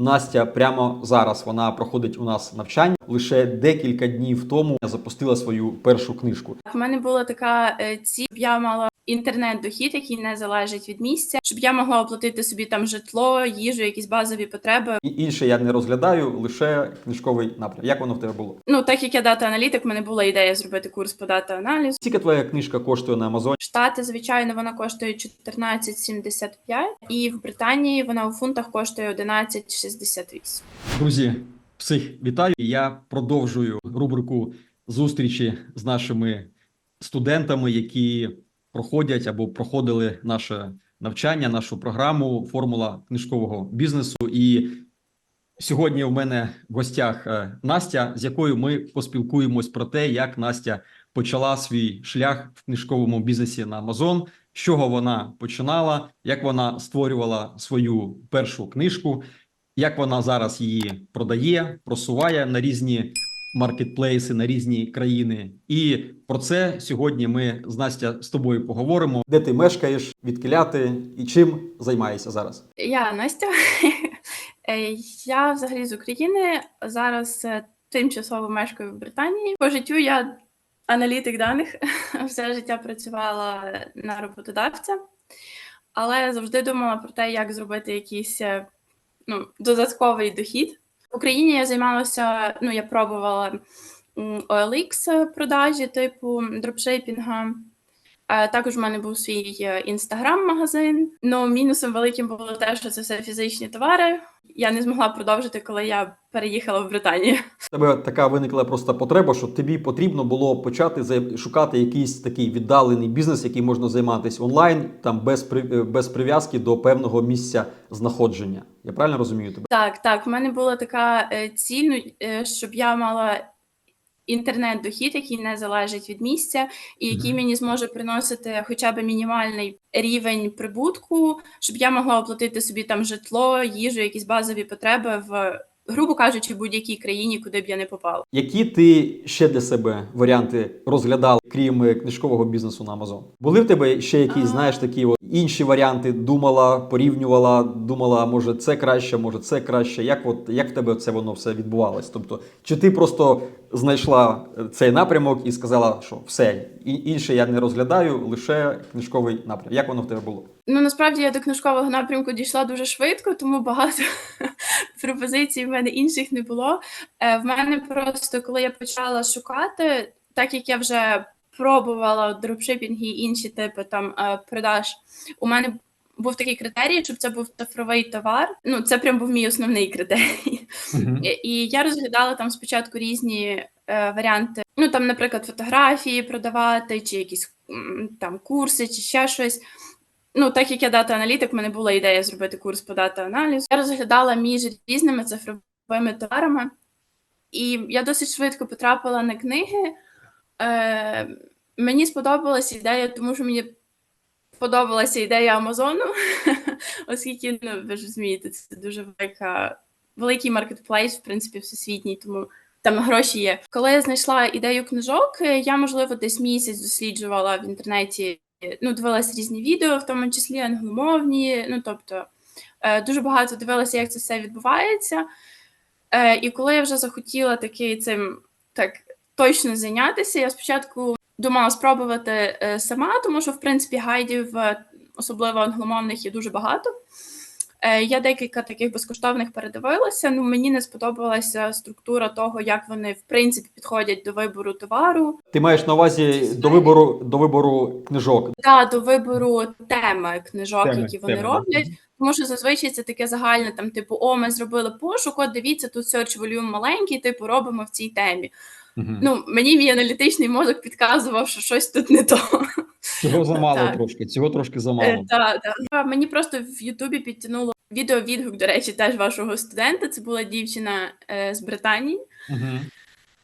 Настя прямо зараз вона проходить у нас навчання. Лише декілька днів тому я запустила свою першу книжку. У мене була така ці. ціль, щоб я мала інтернет-дохід, який не залежить від місця, щоб я могла оплатити собі там житло, їжу, якісь базові потреби. І інше я не розглядаю, лише книжковий напрям. Як воно в тебе було? Ну, так як я дата-аналітик, в мене була ідея зробити курс по дата-аналізу. Скільки твоя книжка коштує на Амазоні? Штати, звичайно, вона коштує 14,75, і в Британії вона у фунтах коштує 11,68. Друзі, всіх вітаю. Я продовжую рубрику зустрічі з нашими студентами, які проходять або проходили наше навчання, нашу програму Формула книжкового бізнесу. І сьогодні у мене в гостях е, Настя, з якою ми поспілкуємось про те, як Настя почала свій шлях в книжковому бізнесі на Amazon, з чого вона починала, як вона створювала свою першу книжку як вона зараз її продає, просуває на різні маркетплейси, на різні країни. І про це сьогодні ми з Настя з тобою поговоримо. Де ти мешкаєш, відкиляти і чим займаєшся зараз? Я Настя. Е, Я взагалі з України. Зараз е, тимчасово мешкаю в Британії. По життю я аналітик даних. Все життя працювала на роботодавця, але завжди думала про те, як зробити якийсь е, ну, додатковий дохід. В Україні я займалася, ну я пробувала OLX продажі, типу дропшипінга. Е, Також в мене був свій інстаграм-магазин. Ну, мінусом великим було те, що це все фізичні товари. Я не змогла продовжити, коли я переїхала в Британію. Тебе така виникла просто потреба, що тобі потрібно було почати шукати якийсь такий віддалений бізнес, який можна займатися онлайн, там без е, без прив'язки до певного місця знаходження. Я правильно розумію тебе? Так, так, в мене була така е, ціль, ну, е, щоб я мала інтернет-дохід, який не залежить від місця, і який мені зможе приносити хоча б мінімальний рівень прибутку, щоб я могла оплатити собі там житло, їжу, якісь базові потреби в, грубо кажучи, в будь-якій країні, куди б я не попала. Які ти ще для себе варіанти розглядала, крім е, книжкового бізнесу на Amazon? Були в тебе ще якісь, А. знаєш, такі от інші варіанти? Думала, порівнювала, думала, може це краще, може це краще. Як от як в тебе це воно все відбувалось? Тобто, чи ти просто знайшла цей напрямок і сказала, що все інше я не розглядаю, лише книжковий напрям? Як воно в тебе було? Ну насправді я до книжкового напрямку дійшла дуже швидко, тому багато пропозицій в мене інших не було. Е, В мене просто коли я почала шукати, так як я вже пробувала дропшипінг і інші типи там е, продаж, у мене був такий критерій, щоб це був цифровий товар. Ну це прям був мій основний критерій. І- І я розглядала там спочатку різні е, варіанти. Ну там, наприклад, фотографії продавати, чи якісь там курси, чи ще щось. Ну, так як я дата-аналітик, в мене була ідея зробити курс по дата-аналізу. Я розглядала між різними цифровими товарами, і я досить швидко потрапила на книги. Е, мені сподобалася ідея, тому що мені подобалася ідея Амазону, оскільки ну, ви ж розумієте, це дуже велика, великий маркетплейс, в принципі, всесвітній, тому там гроші є. Коли я знайшла ідею книжок, е, я, можливо, десь місяць досліджувала в інтернеті, ну, дивилася різні відео, в тому числі англомовні. Ну, тобто, е, дуже багато дивилася, як це все відбувається. Е, і коли я вже захотіла таки цим так точно зайнятися, я спочатку думала спробувати е, сама, тому що, в принципі, гайдів, е, особливо англомовних, є дуже багато. Е, Я декілька таких безкоштовних передивилася. Ну мені не сподобалася структура того, як вони в принципі підходять до вибору товару, Ти маєш на увазі до вибору до вибору книжок. та до вибору теми книжок, Теми, які вони теми, да. роблять. Тому що зазвичай це таке загальне, там, типу, о, ми зробили пошук, от дивіться, тут search volume маленький, типу, робимо в цій темі. Ну, мені мій аналітичний мозок підказував, що щось тут не то. Цього замало так. трошки, цього трошки Е, замало. та, та. Мені просто в Ютубі підтягнуло відео-відгук, до речі, теж вашого студента. Це була дівчина е, з Британії. Мгм.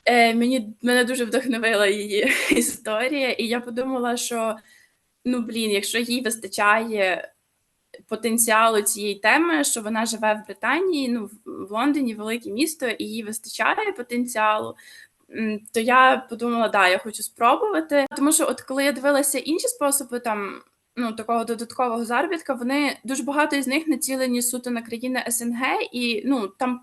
Е, мені мене дуже вдохновила її історія, і я подумала, що ну блін, якщо їй вистачає потенціалу цієї теми, що вона живе в Британії, ну в Лондоні, велике місто, і їй вистачає потенціалу. То я подумала, да, я хочу спробувати. Тому що, от коли я дивилася інші способи там ну, такого додаткового заробітка, вони дуже багато із них націлені суто на країни СНГ, і ну там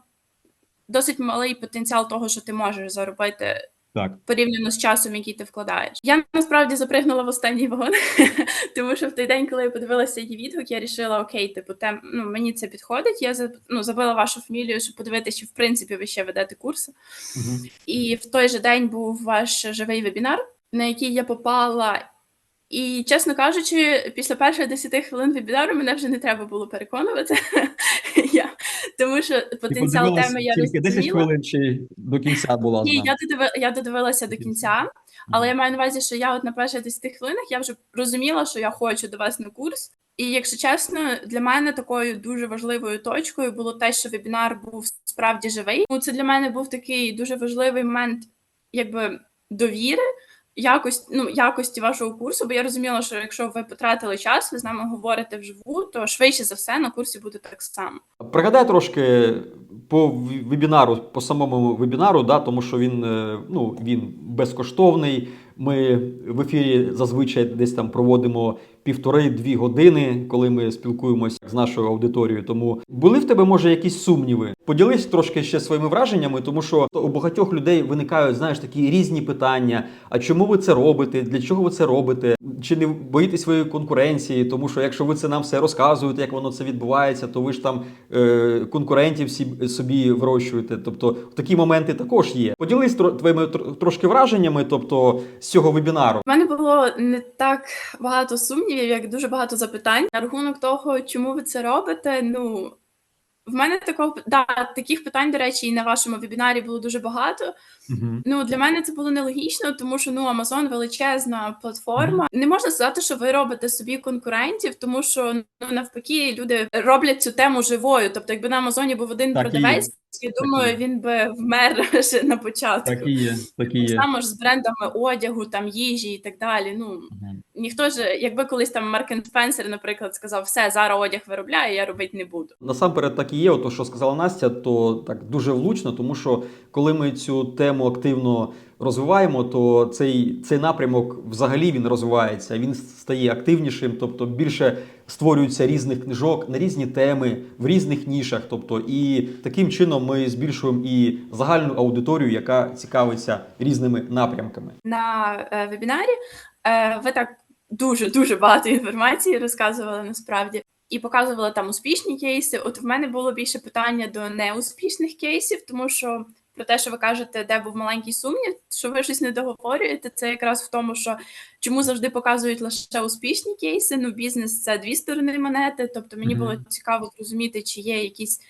досить малий потенціал того, що ти можеш заробити Так. порівняно з часом, який ти вкладаєш. Я насправді запригнула в останній вагон, тому що в той день, коли я подивилася її відгук, я рішила, окей, типу, тем, ну, мені це підходить. Я ну, забила вашу фамілію, щоб подивитися, чи в принципі ви ще ведете курси. Угу. І в той же день був ваш живий вебінар, на який я попала. І, чесно кажучи, після перших 10 хвилин вебінару мене вже не треба було переконувати. я, тому що потенціал теми я тільки 10 хвилин чи до кінця була Ні, я, додиви, я додивилася до кінця, але я маю на увазі, що я от на перших 10 хвилинах я вже розуміла, що я хочу до вас на курс. І якщо чесно, для мене такою дуже важливою точкою було те, що вебінар був справді живий. Ну, це для мене був такий дуже важливий момент, якби довіри. Якость, ну, якості вашого курсу, бо я розуміла, що якщо ви потратили час, ви з нами говорите вживу, то швидше за все на курсі буде так само. Пригадай трошки по вебінару, по самому вебінару, да, тому що він, е, ну, він безкоштовний. Ми в ефірі зазвичай десь там проводимо півтори-дві години, коли ми спілкуємося з нашою аудиторією. Тому були в тебе, може, якісь сумніви? Поділись трошки ще своїми враженнями, тому що у багатьох людей виникають, знаєш, такі різні питання. А чому ви це робите? Для чого ви це робите? Чи не боїтесь ви конкуренції? Тому що якщо ви це нам все розказуєте, як воно це відбувається, то ви ж там е, конкурентів собі вирощуєте. Тобто такі моменти також є. Поділись твоїми тр- трошки враженнями, тобто з цього вебінару. У мене було не так багато сумнівів, як дуже багато запитань на рахунок того, чому ви це робите. Ну в мене такого да, таких питань, до речі, і на вашому вебінарі було дуже багато. Ну для мене це було нелогічно, тому що ну Amazon величезна платформа. Не можна сказати, що ви робите собі конкурентів, тому що ну навпаки люди роблять цю тему живою. Тобто, якби на Амазоні був один Так і продавець, я думаю, він би вмер ще на початку. Так і є, так і є. Саме ж з брендами одягу, там їжі і так далі. Ну Мгм. ніхто ж, якби колись там Маркен Спенсер, наприклад, сказав, все зараз одяг виробляє, я робити не буду. Насамперед так і є. Ото що сказала Настя, то так дуже влучно, тому що коли ми цю тему активно розвиваємо, то цей, цей напрямок взагалі він розвивається, він стає активнішим, тобто більше створюється різних книжок на різні теми в різних нішах. Тобто, і таким чином ми збільшуємо і загальну аудиторію, яка цікавиться різними напрямками. На е, вебінарі е, ви так дуже дуже багато інформації розказували насправді. І показували там успішні кейси. От в мене було більше питання до неуспішних кейсів, тому що про те, що ви кажете, де був маленький сумнів, що ви щось не договорюєте, це якраз в тому, що чому завжди показують лише успішні кейси. Ну, бізнес це дві сторони монети. Тобто мені Мгм. було цікаво зрозуміти, чи є якісь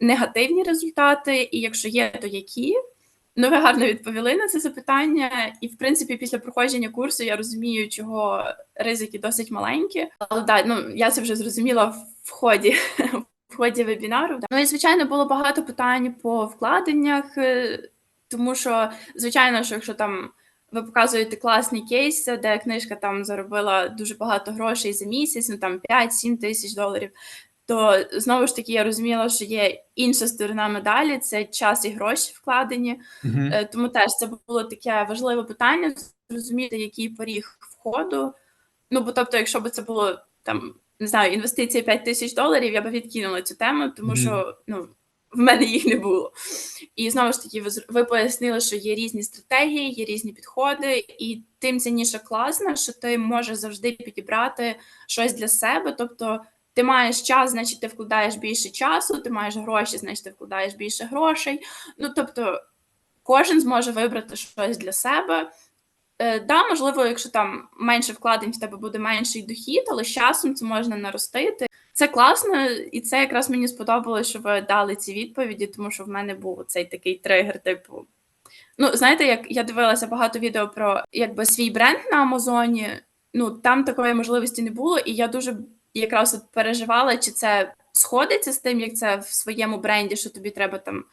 негативні результати, і якщо є, то які. Ну, ви гарно відповіли на це запитання, і в принципі, після проходження курсу я розумію, чого ризики досить маленькі. Але да, ну я це вже зрозуміла в ході. В ході вебінару. Ну і звичайно було багато питань по вкладеннях, е, тому що, звичайно, що якщо там ви показуєте класний кейс, де книжка там заробила дуже багато грошей за місяць, ну там 5-7 тисяч доларів. То знову ж таки я розуміла, що є інша сторона медалі, це час і гроші вкладені. Е, Тому теж це було таке важливе питання зрозуміти, який поріг входу. Ну, бо тобто, якщо б це було там, не знаю, інвестиція 5 тисяч доларів, я би відкинула цю тему, тому що ну, в мене їх не було. І знову ж таки, ви, ви пояснили, що є різні стратегії, є різні підходи, і тим цінніше класно, що ти можеш завжди підібрати щось для себе. Тобто, ти маєш час, значить, ти вкладаєш більше часу, ти маєш гроші, значить, ти вкладаєш більше грошей. Ну, тобто, кожен зможе вибрати щось для себе. Е, да, можливо, якщо там менше вкладень, в тебе буде менший дохід, але з часом це можна наростити. Це класно, і це якраз мені сподобалось, що ви дали ці відповіді, тому що в мене був цей такий тригер, типу. Ну, знаєте, як я дивилася багато відео про якби свій бренд на Амазоні, ну там такої можливості не було, і я дуже якраз от переживала, чи це сходиться з тим, як це в своєму бренді, що тобі треба там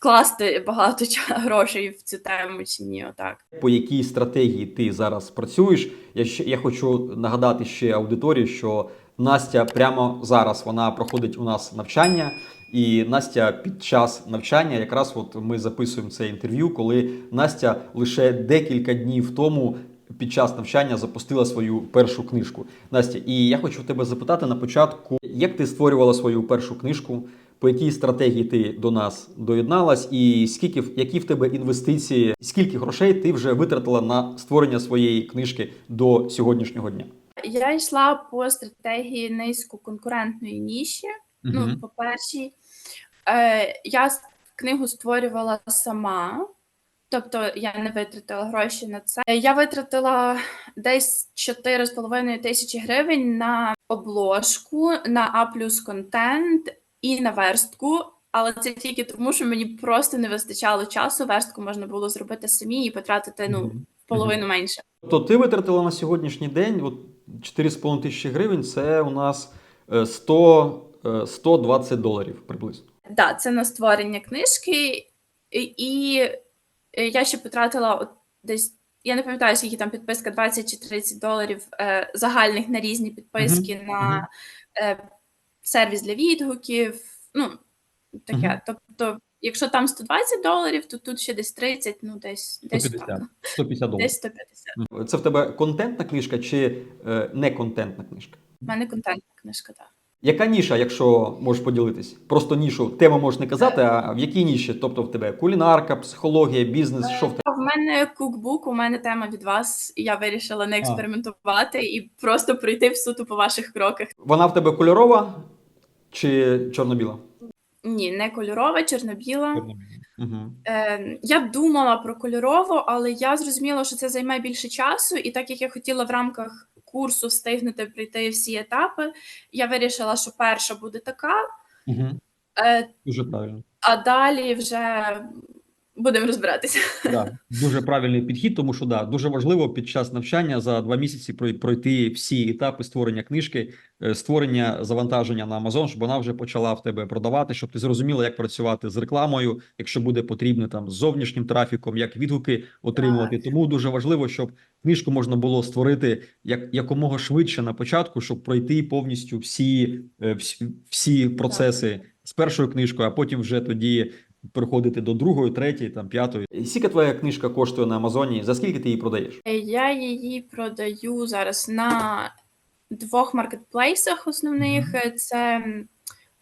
вкласти багато грошей в цю тему, чи ні, отак. по якій стратегії ти зараз працюєш. Я ще я хочу нагадати ще аудиторії, що Настя прямо зараз вона проходить у нас навчання. І Настя під час навчання, якраз от ми записуємо це інтерв'ю, коли Настя лише декілька днів тому під час навчання запустила свою першу книжку. Настя, і я хочу тебе запитати на початку, як ти створювала свою першу книжку, по якій стратегії ти до нас доєдналась, і скільки які в тебе інвестиції, скільки грошей ти вже витратила на створення своєї книжки до сьогоднішнього дня? Я йшла по стратегії низькоконкурентної ніші. Ну, по першій, е, я книгу створювала сама, тобто я не витратила гроші на це. Е, Я витратила десь 4,5 тисячі гривень на обложку, на А плюс контент і на верстку. Але це тільки тому, що мені просто не вистачало часу. Верстку можна було зробити самі і потратити ну, в половину менше. Тобто ти витратила на сьогоднішній день от 4,5 тисячі гривень, це у нас е, 100, е, 120 доларів приблизно. Да, це на створення книжки, і, е, я ще потратила от десь. Я не пам'ятаю, скільки там підписка 20 чи 30 доларів е, загальних на різні підписки Мгм, на е, сервіс для відгуків. Ну, таке. Мгм. Тобто, якщо там 120 доларів, то тут ще десь 30, ну десь, десь 150, так. 150 доларів. Десь 150. Це в тебе контентна книжка чи е, не контентна книжка? У мене контентна книжка, так. Яка ніша, якщо можеш поділитись? Просто нішу, тему можеш не казати, а в якій ніші? Тобто в тебе кулінарка, психологія, бізнес, що в тебе? В мене кукбук, у мене тема від вас, і я вирішила не експериментувати і просто пройти в суто по ваших кроках. Вона в тебе кольорова чи чорно-біла? Ні, не кольорова, чорно-біла. Угу. Е, я думала про кольорову, але я зрозуміла, що це займе більше часу, і так як я хотіла в рамках курсу встигнути пройти всі етапи, я вирішила, що перша буде така, Угу. е, Дуже правильно. а далі вже будемо розбиратися. Да, дуже правильний підхід, тому що да, дуже важливо під час навчання за два місяці прой- пройти всі етапи створення книжки, е, створення завантаження на Amazon, щоб вона вже почала в тебе продавати, щоб ти зрозуміла, як працювати з рекламою, якщо буде потрібно там з зовнішнім трафіком, як відгуки отримувати. Тому дуже важливо, щоб книжку можна було створити як якомога швидше на початку, щоб пройти повністю всі, е, всі, всі процеси з першою книжкою, а потім вже тоді переходити до другої, третьої, там п'ятої. Скільки твоя книжка коштує на Амазоні? За скільки ти її продаєш? Е, Я її продаю зараз на двох маркетплейсах основних. Е, Це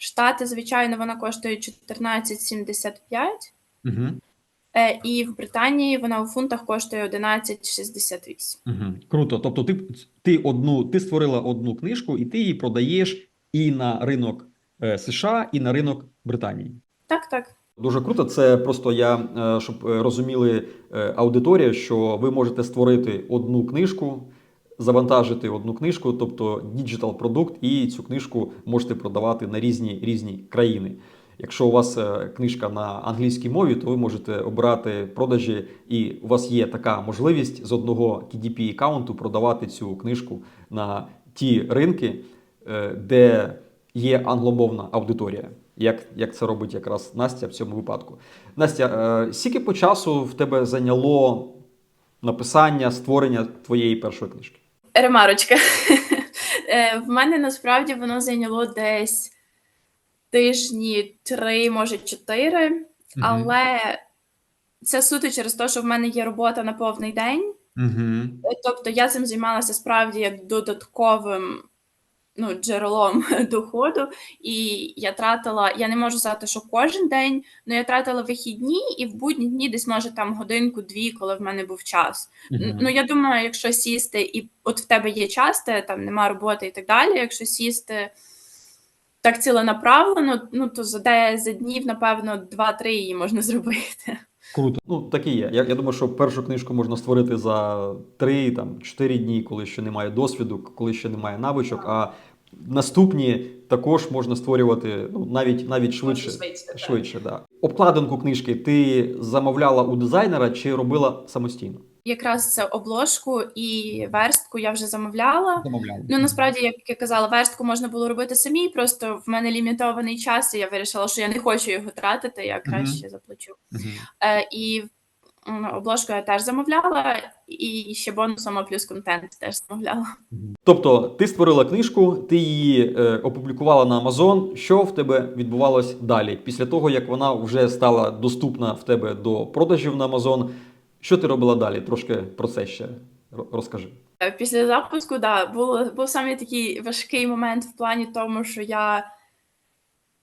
Штати, звичайно, вона коштує 14,75. Угу. Е, І в Британії вона у фунтах коштує 11,68. Угу. Круто. Тобто, ти, ти одну ти створила одну книжку, і ти її продаєш і на ринок е, США, і на ринок Британії. Так, так. Дуже круто. Це просто я е, щоб е, розуміли е, аудиторія, що ви можете створити одну книжку, завантажити одну книжку, тобто діджитал продукт, і цю книжку можете продавати на різні різні країни. Якщо у вас книжка на англійській мові, то ви можете обрати продажі, і у вас є така можливість з одного KDP аккаунту продавати цю книжку на ті ринки, де є англомовна аудиторія. Як, як це робить якраз Настя в цьому випадку? Настя, е, скільки по часу в тебе зайняло написання, створення твоєї першої книжки? Ремарочка. Е, В мене насправді воно зайняло десь тижні три, може чотири, але це суто через те, що в мене є робота на повний день. Угу. Тобто я цим займалася справді як додатковим ну, джерелом доходу, і я тратила, я не можу сказати, що кожен день, але я тратила вихідні і в будні дні десь може там годинку-дві, коли в мене був час. Н- Ну я думаю, якщо сісти, і от в тебе є час, ти там нема роботи і так далі. Якщо сісти так ціленаправлено, ну то за де за днів, напевно, два-три її можна зробити. Круто. Ну, так і є. Я, я думаю, що першу книжку можна створити за 3 там, 4 дні, коли ще немає досвіду, коли ще немає навичок. А наступні також можна створювати ну, навіть, навіть швидше. Швидше, да. Обкладинку книжки ти замовляла у дизайнера чи робила самостійно? Якраз обложку і верстку я вже замовляла. Замовляла. Ну насправді, як я казала, верстку можна було робити самі. Просто в мене лімітований час, і я вирішила, що я не хочу його тратити, я краще заплачу. Е, і обложку я теж замовляла, і ще бонусом а плюс контент теж замовляла. Тобто, ти створила книжку, ти її е, опублікувала на Amazon. Що в тебе відбувалось далі? Після того, як вона вже стала доступна в тебе до продажів на Amazon, що ти робила далі? Трошки про це ще Розкажи. Е, Після запуску, да, було, був саме такий важкий момент в плані тому, що я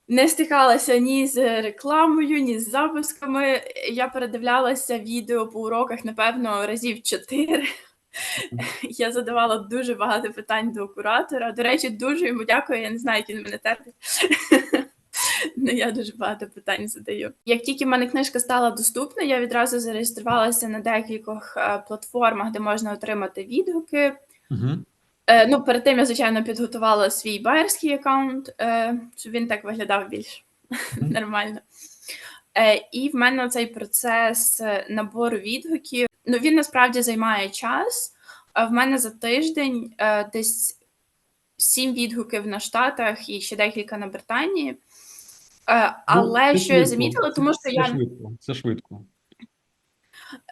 не стикалася ні з рекламою, ні з запусками. Я передивлялася відео по уроках, напевно, разів чотири. Я задавала дуже багато питань до куратора. До речі, дуже йому дякую. Я не знаю, як він мене терпить. Ну, я дуже багато питань задаю. Як тільки в мене книжка стала доступна, я відразу зареєструвалася на декількох е, платформах, де можна отримати відгуки. Угу. Е, ну, перед тим я, звичайно, підготувала свій байерський аккаунт, е, щоб він так виглядав більш Мгм. нормально. Е, і в мене цей процес е, набору відгуків. Ну, він насправді займає час. А в мене за тиждень е, десь сім відгуків на Штатах і ще декілька на Британії. Е, але це що я замітила, тому що це я швидко. Це швидко.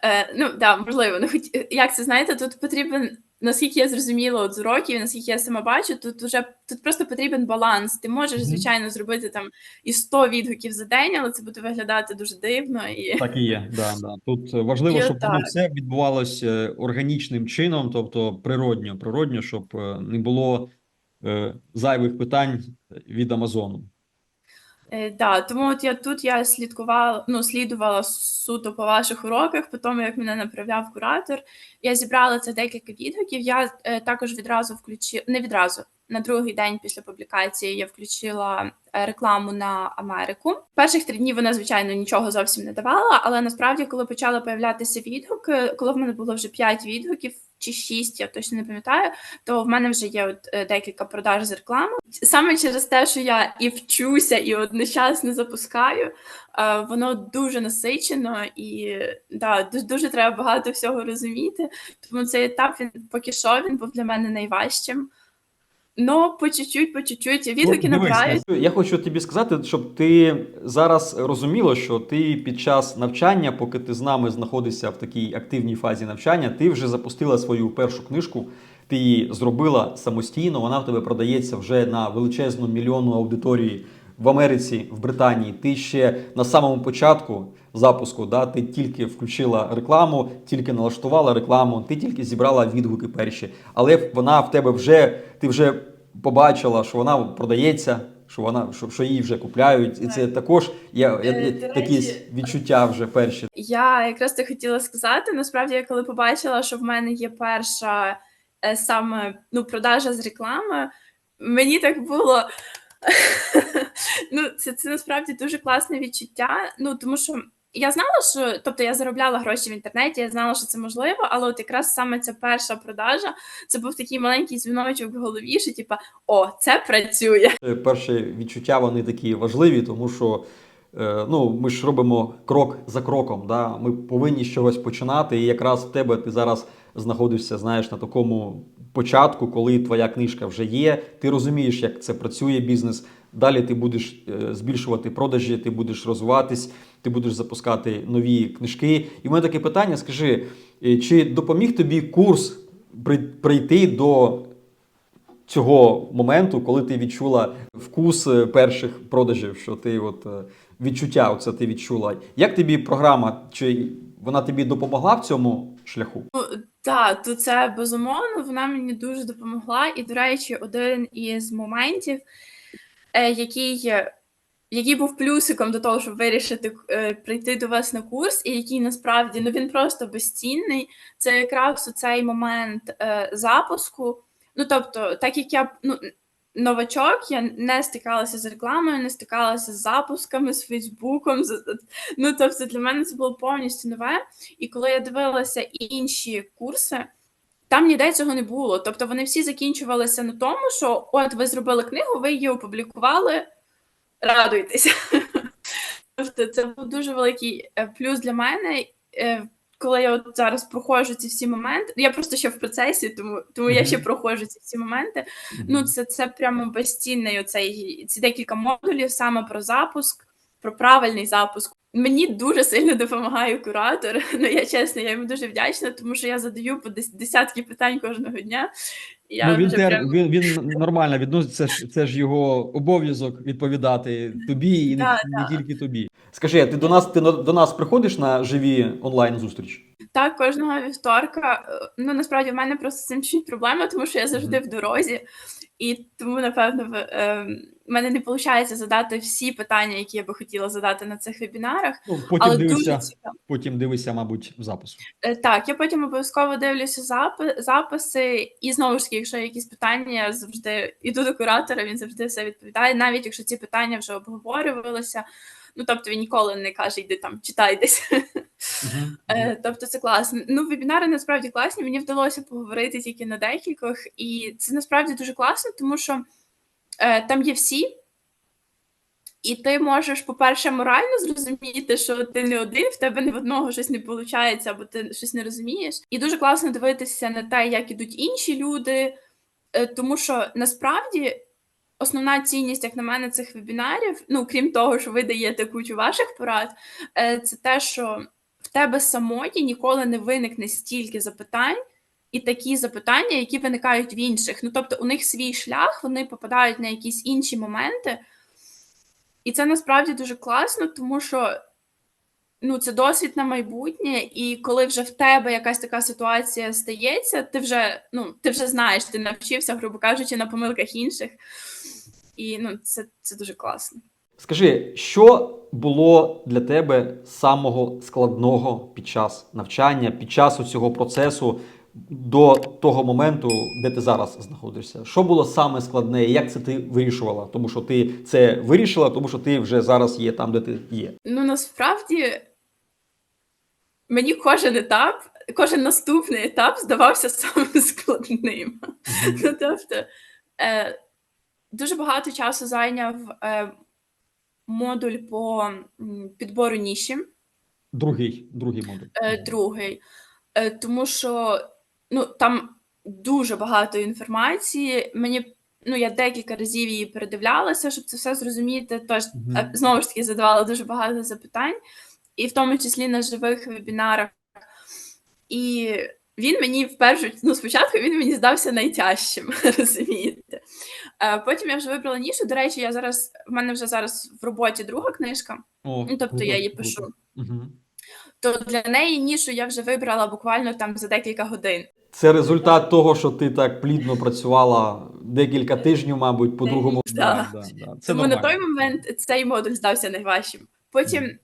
Е, ну, да, можливо. Ну, хоч, як це знаєте, тут потрібен, наскільки я зрозуміла от з уроків, наскільки я сама бачу, тут уже тут просто потрібен баланс. Ти можеш, звичайно, зробити там і 100 відгуків за день, але це буде виглядати дуже дивно. І... Так і є. Да, да. Тут важливо, І щоб воно все відбувалося е, органічним чином, тобто природньо, природньо, щоб е, не було е, зайвих питань від Амазону. Е, да, тому от я тут я слідкувала, ну, слідувала суто по ваших уроках, по тому, як мене направляв куратор. Я зібрала це декілька відгуків. Я е, також відразу включила, не відразу, на другий день після публікації я включила е, рекламу на Америку. Перших три дні вона, звичайно, нічого зовсім не давала, але насправді, коли почали появлятися відгуки, коли в мене було вже 5 відгуків чи 6, я точно не пам'ятаю, то в мене вже є от, е, декілька продаж з реклами. Саме через те, що я і вчуся, і одночасно запускаю, е, воно дуже насичено і да, ду- дуже треба багато всього розуміти. Тому цей етап він поки що він був для мене найважчим. Ну, по чуть-чуть, по чуть-чуть. Відгуки Ну, дивись, набирають. Я хочу тобі сказати, щоб ти зараз розуміла, що ти під час навчання, поки ти з нами знаходишся в такій активній фазі навчання, ти вже запустила свою першу книжку. Ти її зробила самостійно. Вона в тебе продається вже на величезну мільйонну аудиторії в Америці, в Британії. Ти ще на самому початку запуску, да, ти тільки включила рекламу, тільки налаштувала рекламу, ти тільки зібрала відгуки перші. Але вона в тебе вже ти вже побачила, що вона продається, що вона що, що її вже купляють, і це також є, є, Е, до такі відчуття вже перші. Я якраз це хотіла сказати. Насправді, я коли побачила, що в мене є перша е, саме ну, продажа з реклами, мені так було. ну, це, це насправді дуже класне відчуття. Ну, тому що я знала, що тобто я заробляла гроші в інтернеті, я знала, що це можливо, але от якраз саме ця перша продажа це був такий маленький дзвіночок в голові, що типа, о, це працює. Е, Перші відчуття вони такі важливі, тому що е, ну, ми ж робимо крок за кроком. Да? Ми повинні чогось починати. І якраз в тебе ти зараз знаходишся, знаєш, на такому початку, коли твоя книжка вже є. Ти розумієш, як це працює бізнес. Далі ти будеш е, збільшувати продажі, ти будеш розвиватись, ти будеш запускати нові книжки. І в мене таке питання: скажи, е, чи допоміг тобі курс прийти до цього моменту, коли ти відчула вкус е, перших продажів, що ти от е, відчуття оце ти відчула. Як тобі програма? Чи вона тобі допомогла в цьому шляху? Так, то це безумовно, вона мені дуже допомогла. І, до речі, один із моментів, який, який був плюсиком до того, щоб вирішити е, прийти до вас на курс, і який насправді ну він просто безцінний. Це якраз у цей момент е, запуску. Ну тобто, так як я ну, новачок, я не стикалася з рекламою, не стикалася з запусками, з Фейсбуком. з- Ну тобто, для мене це було повністю нове. І коли я дивилася інші курси, там ніде цього не було. Тобто вони всі закінчувалися на тому, що от ви зробили книгу, ви її опублікували, радуйтеся. Тобто це був дуже великий е, плюс для мене. е, Коли я от зараз проходжу ці всі моменти, я просто ще в процесі, тому, тому я ще проходжу ці всі моменти. Ну, це, це прямо безцінний оцей ці декілька модулів саме про запуск, про правильний запуск. Мені дуже сильно допомагає куратор. Ну, я чесно, я йому дуже вдячна, тому що я задаю по дес- десятки питань кожного дня. Я ну, він, вже тер, прям... він, він нормально відноситься, це ж, це ж його обов'язок відповідати тобі і не, Да, не тільки тобі. Скажи, ти до нас ти на- до нас приходиш на живі онлайн зустрічі? Так, кожного вівторка. Е, Ну насправді в мене просто з цим чуть проблема, тому що я завжди в дорозі, і тому, напевно, в е, мене не виходить задати всі питання, які я би хотіла задати на цих вебінарах, Ну, потім але дивися, дуже цікаво. потім дивися, мабуть, в запису. Е, Так, я потім обов'язково дивлюся запи- записи, і знову ж таки, якщо є якісь питання, я завжди йду до куратора, він завжди все відповідає, навіть якщо ці питання вже обговорювалися. Ну тобто він ніколи не каже, йди там, читай десь. Е, Тобто це класно. Ну, вебінари насправді класні. Мені вдалося поговорити тільки на декількох, і це насправді дуже класно, тому що е, там є всі, і ти можеш, по-перше, морально зрозуміти, що ти не один, в тебе не в одного щось не виходить, або ти щось не розумієш. І дуже класно дивитися на те, як ідуть інші люди, е, тому що насправді. Основна цінність, як на мене, цих вебінарів, ну крім того, що ви даєте кучу ваших порад, е, це те, що тебе самої ніколи не виникне стільки запитань і такі запитання, які виникають в інших. Ну тобто, у них свій шлях, вони попадають на якісь інші моменти. І це насправді дуже класно, тому що ну, це досвід на майбутнє, і коли вже в тебе якась така ситуація стається, ти вже, ну, ти вже знаєш, ти навчився, грубо кажучи, на помилках інших. І ну, це, це дуже класно. Скажи, що було для тебе самого складного під час навчання, під час цього процесу до того моменту, де ти зараз знаходишся? Що було саме складне, і як це ти вирішувала? Тому що ти це вирішила, тому що ти вже зараз є там, де ти є. Ну, насправді, мені кожен етап, кожен наступний етап здавався самим складним. Ну, тобто, е, дуже багато часу зайняв е, модуль по підбору ніші, Другий, другий модуль. е, другий, е, тому що ну, там дуже багато інформації. Мені ну, я декілька разів її передивлялася, щоб це все зрозуміти. Тож е, знову ж таки задавала дуже багато запитань, і в тому числі на живих вебінарах. І він мені вперше, ну спочатку він мені здався найтяжчим, розумієте. Е, Потім я вже вибрала нішу. До речі, я зараз в мене вже зараз в роботі друга книжка, О, ну тобто круто, я її круто. пишу. Мгм. То для неї нішу я вже вибрала буквально там за декілька годин. Це результат того, що ти так плідно працювала декілька тижнів, мабуть, по другому. Да. Да, да, да. Це Тому на той момент цей модуль здався найважчим. Потім,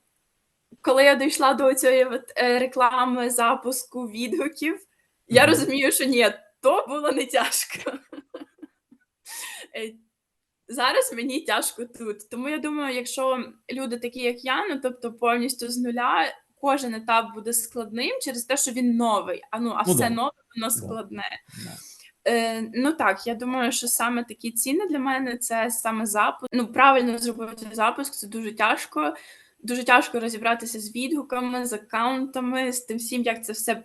коли я дійшла до цієї от, е, реклами запуску відгуків, я Мгм. розумію, що ні, то було не тяжко. Е, Зараз мені тяжко тут. Тому я думаю, якщо люди такі, як я, ну тобто повністю з нуля, кожен етап буде складним через те, що він новий. А ну, а Ну все да. нове, воно складне. Да. Е, ну так, я думаю, що саме такі ціни для мене це саме запуск. Ну, правильно зробити запуск, це дуже тяжко. Дуже тяжко розібратися з відгуками, з аккаунтами, з тим всім, як це все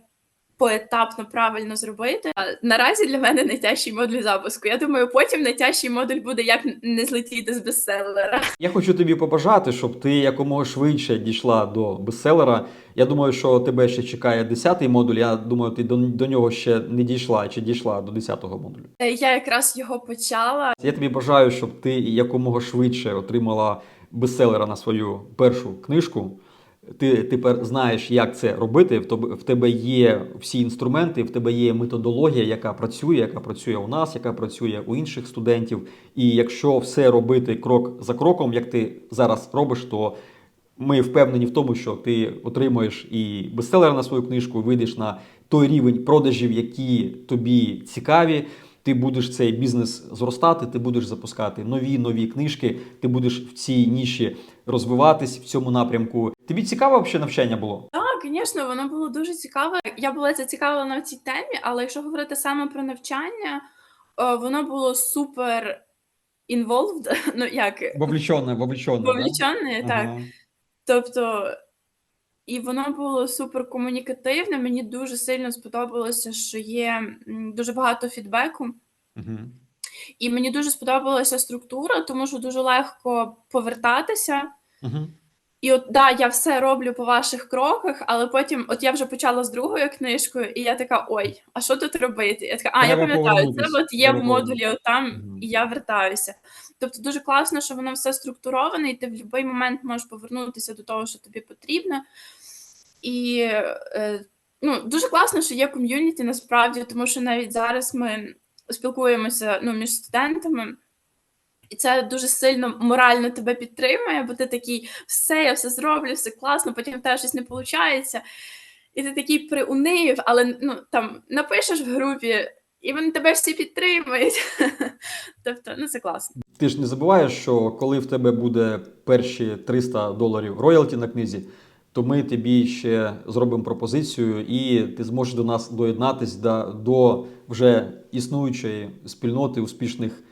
поетапно правильно зробити. А наразі для мене найтяжчий модуль запуску. Я думаю, потім найтяжчий модуль буде як не злетіти з бестселера. Я хочу тобі побажати, щоб ти якомога швидше дійшла до бестселера. Я думаю, що тебе ще чекає 10-й модуль. Я думаю, ти до, до нього ще не дійшла чи дійшла до 10-го модулю. Е, Я якраз його почала. Я тобі бажаю, щоб ти якомога швидше отримала бестселера на свою першу книжку. Ти тепер знаєш, як це робити. В тебе, є всі інструменти, в тебе є методологія, яка працює, яка працює у нас, яка працює у інших студентів. І якщо все робити крок за кроком, як ти зараз робиш, то ми впевнені в тому, що ти отримуєш і бестселер на свою книжку, вийдеш на той рівень продажів, які тобі цікаві. Ти будеш цей бізнес зростати, ти будеш запускати нові нові книжки, ти будеш в цій ніші розвиватись в цьому напрямку. Тобі цікаве взагалі навчання було? Так, звісно, воно було дуже цікаве. Я була зацікавлена в цій темі, але якщо говорити саме про навчання, е, воно було супер involved, ну як Вовлечене, вовлечене. вовлічене, да? так. Ага. Тобто, і воно було супер комунікативне. Мені дуже сильно сподобалося, що є дуже багато фідбеку. Мгм. І мені дуже сподобалася структура, тому що дуже легко повертатися Мгм. І от да, я все роблю по ваших кроках, але потім, от я вже почала з другою книжкою, і я така: ой, а що тут робити? Я така, а я пам'ятаю, це от є в модулі отам, Мгм. і я вертаюся. Тобто дуже класно, що воно все структуроване, і ти в будь-який момент можеш повернутися до того, що тобі потрібно. І е, ну, дуже класно, що є ком'юніті насправді, тому що навіть зараз ми спілкуємося ну, між студентами. І це дуже сильно морально тебе підтримує, бо ти такий, все, я все зроблю, все класно, потім в тебе щось не виходить. І ти такий приунив, але ну, там напишеш в групі, і вони тебе всі підтримують. тобто, ну це класно. Ти ж не забуваєш, що коли в тебе буде перші 300 доларів роялті на книзі, то ми тобі ще зробимо пропозицію, і ти зможеш до нас доєднатись до, до вже існуючої спільноти успішних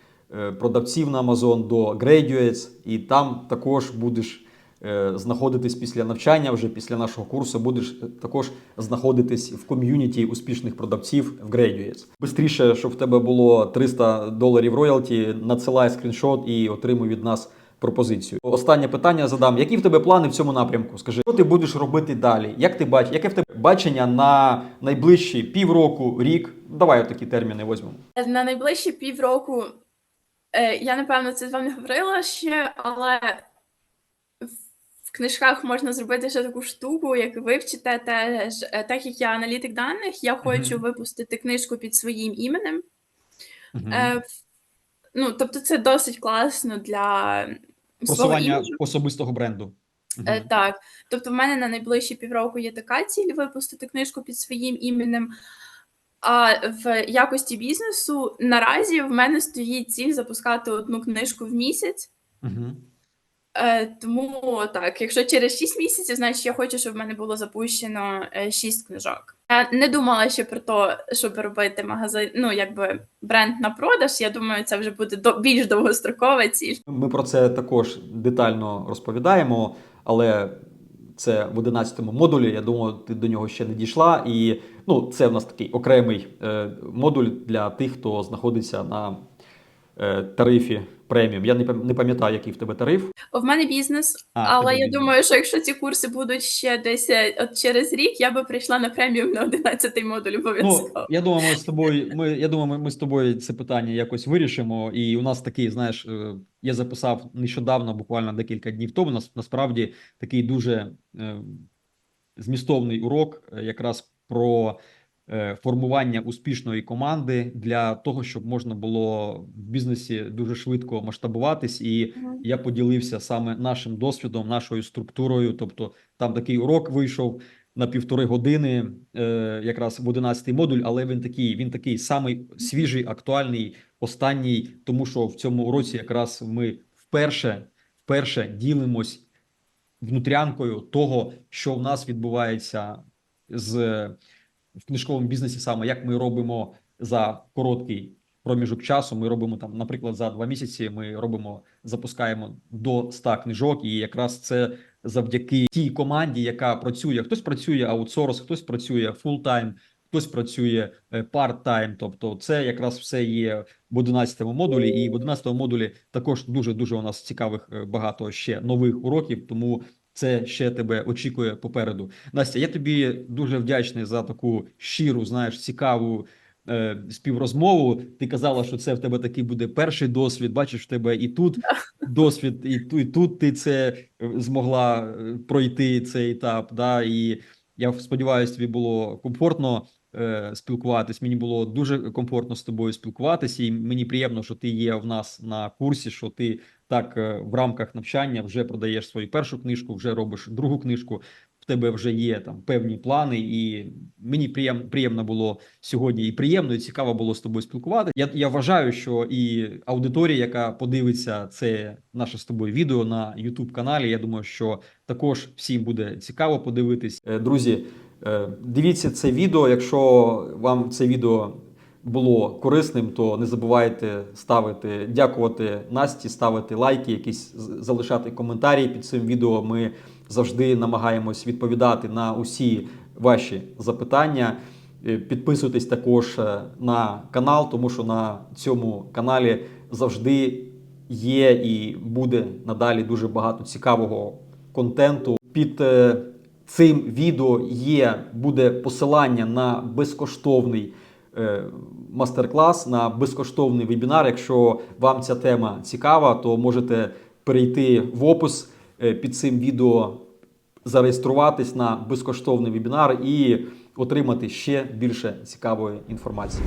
продавців на Amazon, до Graduates, і там також будеш е, знаходитись після навчання, вже після нашого курсу, будеш е, також знаходитись в ком'юніті успішних продавців в Graduates. Бистріше, щоб в тебе було 300 доларів роялті, надсилай скріншот і отримуй від нас пропозицію. Останнє питання задам: які в тебе плани в цьому напрямку? Скажи, що ти будеш робити далі? Як ти бачиш, яке в тебе бачення на найближчі півроку, рік? Давай такі терміни візьмемо. На найближчі півроку е, я напевно це з вами говорила ще, але в- книжках можна зробити ще таку штуку, як вивчите теж, е, так як я аналітик даних, я хочу Мгм. випустити книжку під своїм іменем. Мгм. Е, ну, тобто, це досить класно для Просування особистого бренду. Е, так, тобто, в мене на найближчі півроку є така ціль випустити книжку під своїм іменем. А в якості бізнесу наразі в мене стоїть ціль запускати одну книжку в місяць. Мгм. Е, тому так, якщо через 6 місяців, значить я хочу, щоб в мене було запущено 6 книжок. Я не думала ще про те, щоб робити магазин, ну якби бренд на продаж. Я думаю, це вже буде до більш довгострокова ціль. Ми про це також детально розповідаємо, але це в 11 модулі. Я думаю, ти до нього ще не дійшла. І ну, це в нас такий окремий е, модуль для тих, хто знаходиться на е, тарифі преміум. Я не пам'ятаю, який в тебе тариф. В мене бізнес, А, але я бізнес. думаю, що якщо ці курси будуть ще десь е, от через рік, я би прийшла на преміум на 11 модуль Ну, я думаю, ми з тобою. Ми, я думаю, ми, з тобою це питання якось вирішимо. І у нас такий, знаєш, я записав нещодавно, буквально декілька днів тому. Нас насправді такий дуже змістовний урок, якраз про е, формування успішної команди для того, щоб можна було в бізнесі дуже швидко масштабуватись і я поділився саме нашим досвідом, нашою структурою. Тобто, там такий урок вийшов на півтори години, е, якраз в 11-й модуль, але він такий, він такий самий свіжий, актуальний, останній, тому що в цьому уроці якраз ми вперше, вперше ділимось внутрянкою того, що в нас відбувається з в книжковому бізнесі, саме як ми робимо за короткий проміжок часу. Ми робимо там, наприклад, за два місяці. Ми робимо, запускаємо до 100 книжок, і якраз це завдяки тій команді, яка працює. Хтось працює аутсорс, хтось працює фултайм, хтось працює парт-тайм. Тобто, це якраз все є в 11 модулі, і в 11 модулі також дуже дуже у нас цікавих е, багато ще нових уроків. Тому це ще тебе очікує попереду. Настя, я тобі дуже вдячний за таку щиру, знаєш, цікаву е, співрозмову. Ти казала, що це в тебе такий буде перший досвід. Бачиш, в тебе і тут досвід, і тут, і тут ти це е, змогла е, пройти цей етап. Да? І я сподіваюся, тобі було комфортно е, спілкуватись. Мені було дуже комфортно з тобою спілкуватися, і мені приємно, що ти є в нас на курсі, що ти так е, в рамках навчання вже продаєш свою першу книжку, вже робиш другу книжку. В тебе вже є там певні плани, і мені приємно приємно було сьогодні і приємно, і цікаво було з тобою спілкуватися. Я, я вважаю, що і аудиторія, яка подивиться це наше з тобою відео на youtube каналі. Я думаю, що також всім буде цікаво подивитись. Е, Друзі, е, дивіться це відео. Якщо вам це відео було корисним, то не забувайте ставити, дякувати Насті, ставити лайки, якісь залишати коментарі під цим відео. Ми завжди намагаємось відповідати на усі ваші запитання. Е, Підписуйтесь також е, на канал, тому що на цьому каналі завжди є і буде надалі дуже багато цікавого контенту. Під е, цим відео є буде посилання на безкоштовний мастер-клас, на безкоштовний вебінар. Якщо вам ця тема цікава, то можете перейти в опис е, під цим відео, зареєструватись на безкоштовний вебінар і отримати ще більше цікавої інформації.